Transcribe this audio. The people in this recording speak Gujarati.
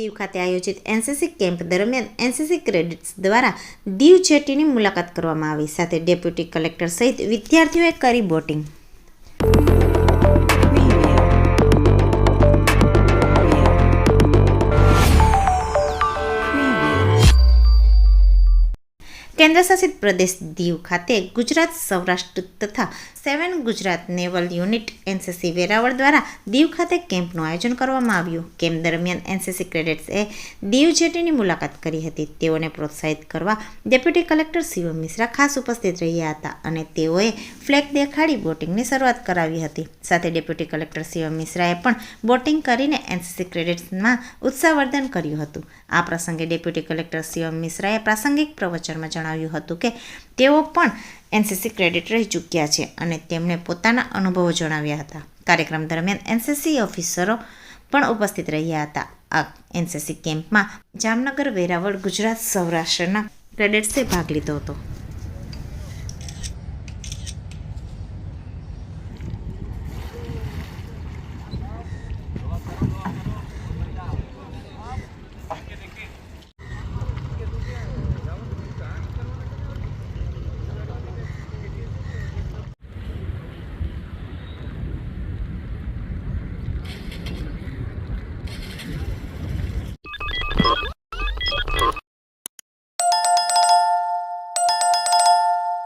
દીવ ખાતે આયોજિત એનસીસી કેમ્પ દરમિયાન એનસીસી ક્રેડિટ્સ દ્વારા દીવ જેટીની મુલાકાત કરવામાં આવી. સાથે ડેપ્યુટી કલેક્ટર સહિત વિદ્યાર્થીઓએ કરી બોટિંગ. કેન્દ્રશાસિત પ્રદેશ દીવ ખાતે ગુજરાત સૌરાષ્ટ્ર તથા seven Gujarat naval unit NCC Veraval દ્વારા દીવ ખાતે કેમ્પનું આયોજન કરવામાં આવ્યું. કેમ્પ દરમિયાન એનસીસી કેડેટ્સે દીવ જેટીની મુલાકાત કરી હતી. તેઓને પ્રોત્સાહિત કરવા ડેપ્યુટી કલેક્ટર શિવમ મિશ્રા ખાસ ઉપસ્થિત રહ્યા હતા અને તેઓએ ફ્લેગ દેખાડી બોટિંગની શરૂઆત કરાવી હતી. સાથે ડેપ્યુટી કલેક્ટર શિવમ મિશ્રાએ પણ બોટિંગ કરીને એનસીસી ક્રેડિટ્સમાં ઉત્સાહવર્ધન કર્યું હતું. આ પ્રસંગે ડેપ્યુટી કલેક્ટર શિવમ મિશ્રાએ પ્રાસંગિક પ્રવચનમાં જણાવ્યું હતું કે તેઓ પણ એનસીસી ક્રેડિટ રહી ચૂક્યા છે અને તેમણે પોતાના અનુભવો જણાવ્યા હતા. કાર્યક્રમ દરમિયાન એનસીસી ઓફિસરો પણ ઉપસ્થિત રહ્યા હતા. આ એનસીસી કેમ્પમાં જામનગર, વેરાવળ, ગુજરાત, સૌરાષ્ટ્રના ક્રેડિટ્સે ભાગ લીધો હતો.